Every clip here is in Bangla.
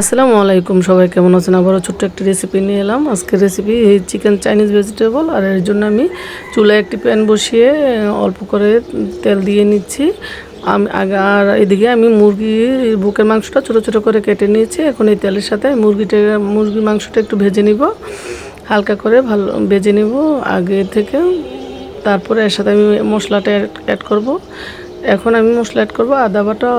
আসসালামু আলাইকুম, সবাই কেমন আছেন? আবারও ছোট্ট একটি রেসিপি নিয়ে এলাম। আজকের রেসিপি চিকেন চাইনিজ ভেজিটেবল আর এর জন্য আমি চুলায় একটি প্যান বসিয়ে অল্প করে তেল দিয়ে নিচ্ছি। আমি আগে, আর এদিকে আমি মুরগির বুকের মাংসটা ছোটো ছোটো করে কেটে নিয়েছি। এখন এই তেলের সাথে মুরগিটা, মুরগির মাংসটা একটু ভেজে নিব। হালকা করে ভালো, ভেজে নিব। আগে থেকে তারপরে এর সাথে আমি মশলাটা অ্যাড করব। এখন আমি মশলা অ্যাড করব, আদা বাটা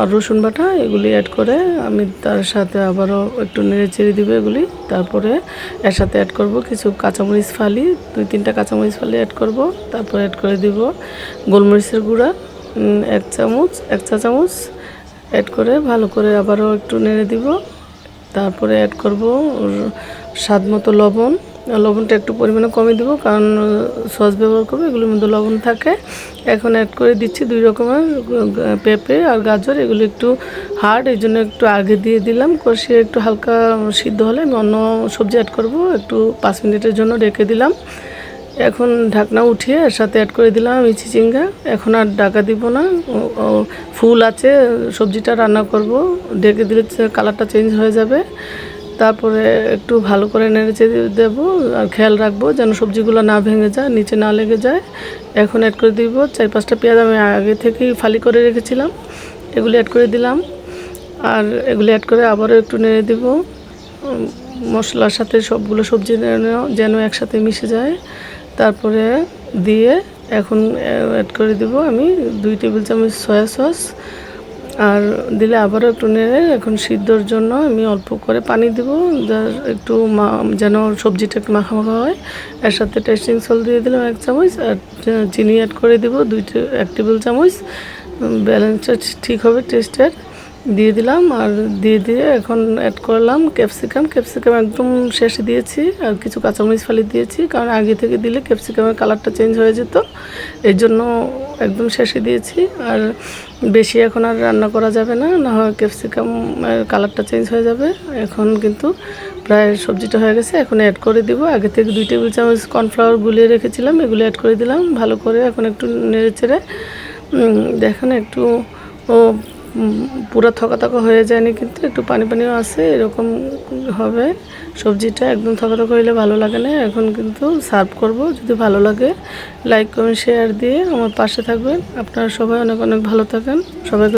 আর রসুন বাটা, এগুলি অ্যাড করে আমি তার সাথে আবারও একটু নেড়ে চেড়ে দিব এগুলি। তারপরে এর সাথে অ্যাড করব কিছু কাঁচামরিচ ফালি, দুই তিনটা কাঁচামরিচ ফালি অ্যাড করব, তারপরে অ্যাড করে দিব গোলমরিচের গুঁড়া এক চামচ, এক চা চামচ অ্যাড করে ভালো করে আবারও একটু নেড়ে দিব। তারপরে অ্যাড করব স্বাদ মতো লবণ লবণটা একটু পরিমাণে কমে দেবো, কারণ সস ব্যবহার করব, এগুলোর মধ্যে লবণ থাকে। এখন অ্যাড করে দিচ্ছি দুই রকমের পেঁপে আর গাজর, এগুলো একটু হার্ড এই জন্য একটু আগে দিয়ে দিলাম। কষিয়ে একটু হালকা সিদ্ধ হলে আমি অন্য সবজি অ্যাড করব, একটু পাঁচ মিনিটের জন্য রেখে দিলাম। এখন ঢাকনা উঠিয়ে এর সাথে অ্যাড করে দিলাম আমি চিচিঙ্গা। এখন আর ঢাকা দিব না ফুল আছে, সবজিটা রান্না করব। ঢেকে দিলে কালারটা চেঞ্জ হয়ে যাবে। তারপরে একটু ভালো করে নেড়ে চেড়ে দেবো আর খেয়াল রাখব যেন সবজিগুলো না ভেঙে যায়, নিচে না লেগে যায়। এখন অ্যাড করে দিব, চার পাঁচটা পেঁয়াজ আমি আগে থেকেই ফালি করে রেখেছিলাম, এগুলি অ্যাড করে দিলাম। আর এগুলি অ্যাড করে আবারও একটু নেড়ে দিব। মশলার সাথে সবগুলো সবজি যেন একসাথে মিশে যায়। তারপরে দিয়ে এখন অ্যাড করে দিব আমি দুই টেবিল চামচ সয়া সস আর দিলে আবারও একটু নেড়ে এখন সিদ্ধর জন্য আমি অল্প করে পানি দিব, যার একটু যেন সবজিটা একটু মাখা মাখা হয়। এর সাথে টেস্টিং সল দিয়ে দিলাম এক চামচ, আর চিনি অ্যাড করে দেবো দুই টে- এক টেবিল চামচ। ব্যালেন্সটা ঠিক হবে টেস্টের। দিয়ে দিলাম আর দিয়ে দিয়ে এখন অ্যাড করলাম ক্যাপসিকাম ক্যাপসিকাম একদম শেষে দিয়েছি আর কিছু কাঁচামরিচ ফালি দিয়েছি, কারণ আগে থেকে দিলে ক্যাপসিকামের কালারটা চেঞ্জ হয়ে যেত। এর জন্য একদম শেষে দিয়েছি আর বেশি এখন আর রান্না করা যাবে না না হয় ক্যাপসিকাম কালারটা চেঞ্জ হয়ে যাবে। এখন কিন্তু প্রায় সবজিটা হয়ে গেছে, এখন অ্যাড করে দিব। আগে থেকে দুই টেবিল চামচ কর্নফ্লাওয়ার গুলিয়ে রেখেছিলাম, এগুলো অ্যাড করে দিলাম। ভালো করে এখন একটু নেড়ে চেড়ে দেখেন একটু পুরো থকা থকা হয়ে যায়নি কিন্তু একটু পানি পানিও আছে, এরকম হবে। সবজিটা একদম থকা থকা হইলে ভালো লাগে না, এখন কিন্তু সার্ভ করব, যদি ভালো লাগে, লাইক, কমেন্ট, শেয়ার দিয়ে আমার পাশে থাকবেন। আপনারা সবাই অনেক অনেক ভালো থাকেন। সবাইকে